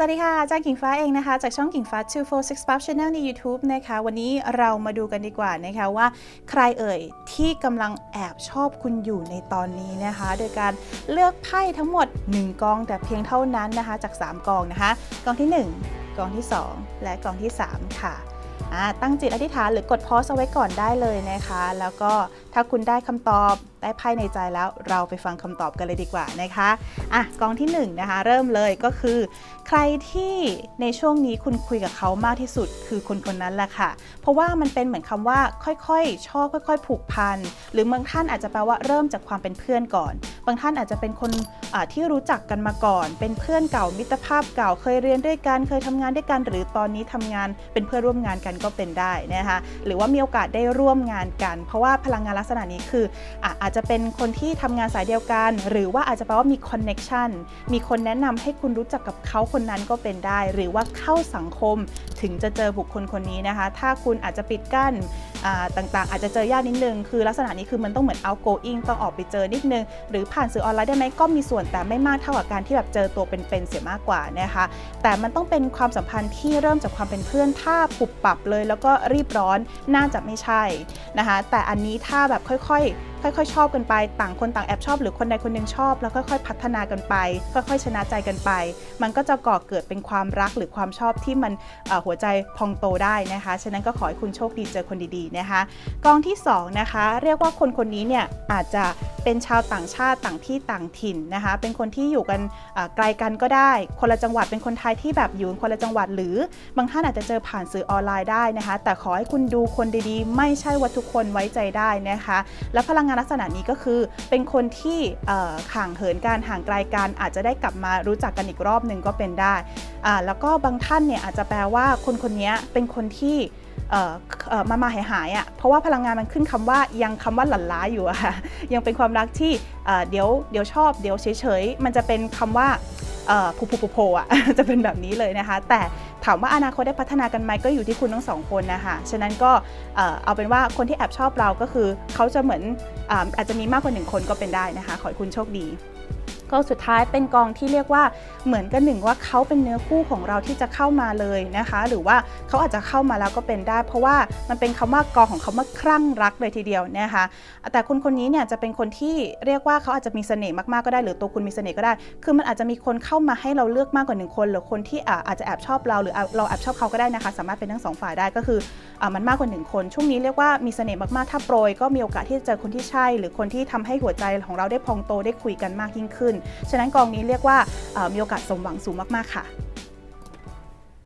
สวัสดีค่ะจากกิ่งฟ้าเองนะคะ จากช่องกิ่งฟ้า 246 Pub Channel ใน YouTube นะคะ วันนี้เรามาดูกันดีกว่านะคะว่า ใครเอ่ยที่กำลังแอบชอบคุณอยู่ในตอนนี้นะคะ โดยการเลือกไพ่ทั้งหมด 1 กองแต่เพียงเท่านั้นนะคะ จาก 3 กองนะคะ กองที่ 1 กองที่ 2 และกองที่ 3 ค่ะตั้งจิตอธิษฐานหรือกดพอสเอาไว้ก่อนได้เลยนะคะ แล้วก็ ถ้าคุณได้คำตอบได้ไพ่ในใจแล้วเราไปฟังคำตอบกันเลยดีกว่านะคะอะกองที่หนึ่งนะคะเริ่มเลยก็คือ ใครที่ในช่วงนี้คุณคุยกับเขามากที่สุดคือคนคนนั้นแหละค่ะ เพราะว่ามันเป็นเหมือนคำว่าค่อยๆชอบค่อย ๆ ผูกพัน หรือบางท่านอาจจะแปลว่าเริ่มจากความเป็นเพื่อนก่อน บางท่านอาจจะเป็นคนที่รู้จักกันมาก่อน เป็นเพื่อนเก่ามิตรภาพเก่าเคยเรียนด้วยกันเคยทำงานด้วยกันหรือตอนนี้ทำงานเป็นเพื่อนร่วมงานกันก็เป็นได้นะคะหรือว่ามีโอกาสได้ร่วมงานกัน เพราะว่าพลังงานลักษณะนี้คืออะอาจจะเป็นคนที่ทำงานสายเดียวกัน หรือว่าอาจจะแปลว่ามีคอนเน็ชันมีคนแนะนำให้คุณรู้จักกับเขาคนนั้นก็เป็นได้ หรือว่าเข้าสังคมถึงจะเจอบุคคลคนนี้นะคะ ถ้าคุณอาจจะปิดกั้นต่างๆ อาจจะเจอยากนิดนึง คือลักษณะนี้คือมันต้องเหมือน outgoing ต้องออกไปเจอนิดนึง หรือผ่านสื่อออนไลน์ได้ไหมก็มีส่วนแต่ไม่มากเท่ากับการที่แบบเจอตัวเป็นๆเสียมากกว่านะคะแต่มันต้องเป็นความสัมพันธ์ที่เริ่มจากความเป็นเพื่อนถ้าปุบปรับเลย แล้วก็รีบร้อนน่าจะไม่ใช่นะคะแต่อันนี้ถ้าแบบค่อยๆค่อยๆ ชอบกันไป ต่างคนต่างแอบชอบ หรือคนใดคนหนึ่งชอบ แล้วค่อยๆ พัฒนากันไป ค่อยๆ ชนะใจกันไป มันก็จะก่อเกิดเป็นความรักหรือความชอบที่มันหัวใจพองโตได้นะคะ ฉะนั้นก็ขอให้คุณโชคดีเจอคนดีๆนะคะ กองที่สองนะคะ เรียกว่าคนคนนี้เนี่ยอาจจะ เป็นชาวต่างชาติต่างที่ต่างถิ่นนะคะ เป็นคนที่อยู่กันไกลกันก็ได้ คนละจังหวัดเป็นคนไทยที่แบบอยู่คนละจังหวัดหรือบางท่านอาจจะเจอผ่านสื่อออนไลน์ได้นะคะ แต่ขอให้คุณดูคนดีๆ ไม่ใช่ว่าทุกคนไว้ใจได้นะคะ และพลังงานลักษณะนี้ก็คือเป็นคนที่ห่างเหินการห่างไกลกันอาจจะได้กลับมารู้จักกันอีกรอบหนึ่งก็เป็นได้แล้วก็บางท่านเนี่ยอาจจะแปลว่าคนคนนี้เป็นคนที่ มามาหายหายอะเพราะว่าพลังงานมันขึ้นคำว่ายังคำว่าหลั่นล้าอยู่อะค่ะยังเป็นความรักที่เดี๋ยวเดี๋ยวชอบเดี๋ยวเฉยๆมันจะเป็นคำว่าผูผูผูโผอะจะเป็นแบบนี้เลยนะคะ แต่ถามว่าอนาคตได้พัฒนากันไหมก็อยู่ที่คุณทั้งสองคนนะคะฉะนั้นก็เอาเป็นว่าคนที่แอบชอบเราก็คือเขาจะเหมือนอาอาจจะมีมากกว่าหนึ่งคนก็เป็นได้นะคะ ขอให้คุณโชคดี ก็สุดท้ายเป็นกองที่เรียกว่าเหมือนกันหนึ่งว่าเขาเป็นเนื้อคู่ของเราที่จะเข้ามาเลยนะคะ หรือว่าเขาอาจจะเข้ามาแล้วก็เป็นได้ เพราะว่ามันเป็นคำว่ากองของเขาว่าคลั่งรักเลยทีเดียวนะคะแต่คนคนนี้เนี่ยจะเป็นคนที่เรียกว่าเขาอาจจะมีเสน่ห์มากๆก็ได้ หรือตัวคุณมีเสน่ห์ก็ได้ คือมันอาจจะมีคนเข้ามาให้เราเลือกมากกว่าหนึ่งคน หรือคนที่อาจจะแอบชอบเราหรือเราแอบชอบเขาก็ได้นะคะ สามารถเป็นทั้งสองฝ่ายได้ก็คืออมันมากกว่าหนึ่งคน ช่วงนี้เรียกว่ามีเสน่ห์มากๆถ้าโปรยก็มีโอกาสที่จะเจอคนที่ใช่ หรือคนที่ทำให้หัวใจของเราได้พองโตได้คุยกันมากยิ่งขึ้นฉะนั้นกองนี้เรียกว่ามีโอกาสสมหวังสูงมากๆค่ะ